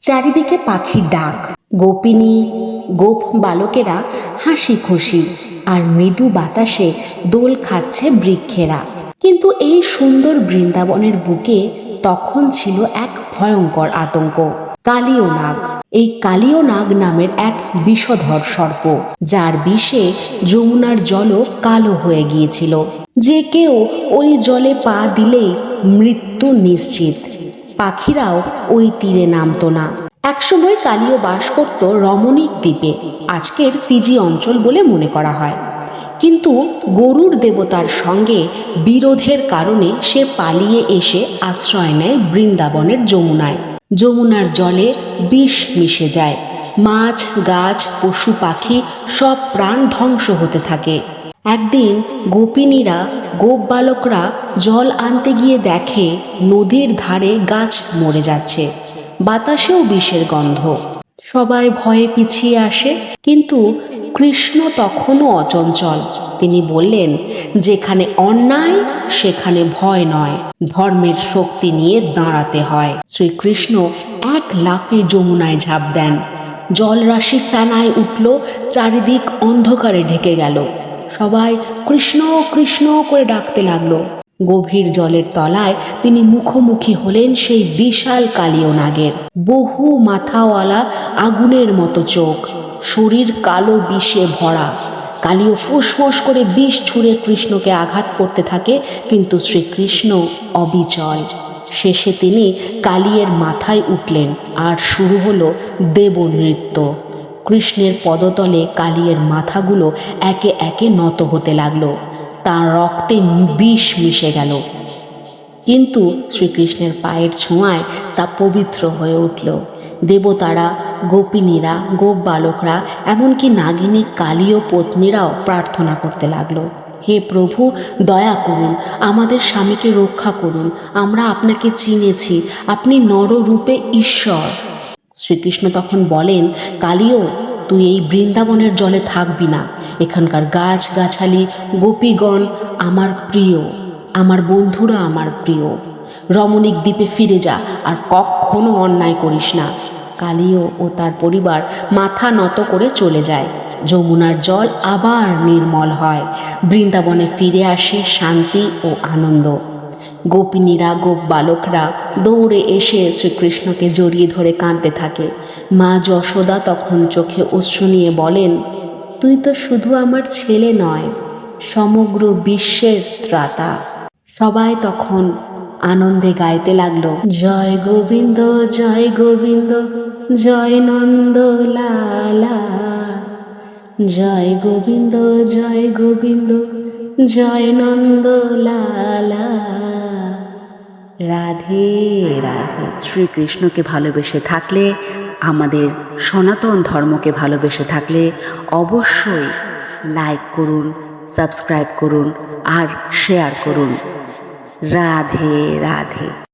চারিদিকে পাখির ডাক। গোপিনী, গোপ বালকেরা হাসি খুশি আর মৃদু বাতাসে দোল খাচ্ছে বৃক্ষেরা। কিন্তু এই সুন্দর বৃন্দাবনের বুকে তখন ছিল এক ভয়ঙ্কর আতঙ্ক। কালীয় নাগ এই কালীয় নাগ নামের এক বিষধর সর্প, যার বিষে যমুনার জলও কালো হয়ে গিয়েছিল। যে কেউ ওই জলে পা দিলেই মৃত্যু নিশ্চিত। পাখিরাও ওই তীরে নামতো না। একসময় কালীয় বাস করত রমণীক দ্বীপে, আজকের ফিজি অঞ্চল বলে মনে করা হয়। কিন্তু গরুর দেবতার সঙ্গে বিরোধের কারণে সে পালিয়ে এসে আশ্রয় নেয় বৃন্দাবনের যমুনায়। যমুনার জলে বিষ মিশে যায়। মাছ, গাছ, পশু, পাখি সব প্রাণ ধ্বংস হতে থাকে। একদিন গোপিনীরা, গোপ বালকরা জল আনতে গিয়ে দেখে নদীর ধারে গাছ মরে যাচ্ছে। বাতাসেও বিষের গন্ধ। সবাই ভয়ে পিছিয়ে আসে, কিন্তু কৃষ্ণ তখনও অচঞ্চল। তিনি বললেন, যেখানে অন্যায়, সেখানে ভয় নয়। ধর্মের শক্তি নিয়ে দাঁড়াতে হয়। শ্রীকৃষ্ণ এক লাফে যমুনায় ঝাঁপ দেন। জলরাশি ফেনায় উঠল, চারিদিক অন্ধকারে ঢেকে গেল। সবাই কৃষ্ণ কৃষ্ণ করে ডাকতে লাগল। গভীর জলের তলায় তিনি মুখোমুখি হলেন সেই বিশাল কালীয় নাগের। বহু মাথাওয়ালা আগুনের মতো চোখ, শরীর কালো বিষে ভরা। কালীয় ফুসফুস করে বিষ ছুঁড়ে কৃষ্ণকে আঘাত করতে থাকে, কিন্তু শ্রীকৃষ্ণ অবিচল। শেষে তিনি কালিয়ের মাথায় উঠলেন, আর শুরু হলো দেবনৃত্য। কৃষ্ণের পদতলে কালিয়ের মাথাগুলো একে একে নত হতে লাগল। তার রক্তে বিষ মিশে গেল। কিন্তু শ্রীকৃষ্ণের পায়ের ছোঁয়ায় তা পবিত্র হয়ে উঠল। দেবতারা, গোপিনীরা গোপ বালকরা এমনকি নাগিনী, কালীয় পত্নীরাও প্রার্থনা করতে লাগল। হে প্রভু, দয়া করুন, আমাদের স্বামীকে রক্ষা করুন। আমরা আপনাকে চিনেছি। আপনি নররূপে ঈশ্বর। শ্রীকৃষ্ণ তখন বলেন কালীয় তুই এই বৃন্দাবনের জলে থাকবি না। এখানকার গাছ গাছালি গোপীগণ আমার প্রিয়, আমার বন্ধুরা আমার প্রিয়। রমণীক দ্বীপে ফিরে যা, আর কখনো অন্যায় করিস না কালীয় ও তার পরিবার মাথা নত করে চলে যায়। যমুনার জল আবার নির্মল হয়। বৃন্দাবনে ফিরে আসে শান্তি ও আনন্দ। গোপিনীরা গোপ বালকরা দৌড়ে এসে শ্রীকৃষ্ণকে জড়িয়ে ধরে কাঁদতে থাকে। মা যশোদা তখন চোখে অশ্রু নিয়ে বলেন, তুই তো শুধু আমার ছেলে নয়, সমগ্র বিশ্বের ত্রাতা। সবাই তখন আনন্দে গাইতে লাগল, জয় গোবিন্দ জয় গোবিন্দ, জয় নন্দ লালা। জয় গোবিন্দ জয় গোবিন্দ, জয় নন্দ লালা। রাধে রাধে। শ্রীকৃষ্ণকে ভালোবেসে থাকলে, আমাদের সনাতন ধর্মকে ভালোবেসে থাকলে অবশ্যই লাইক করুন সাবস্ক্রাইব করুন আর শেয়ার করুন। রাধে রাধে।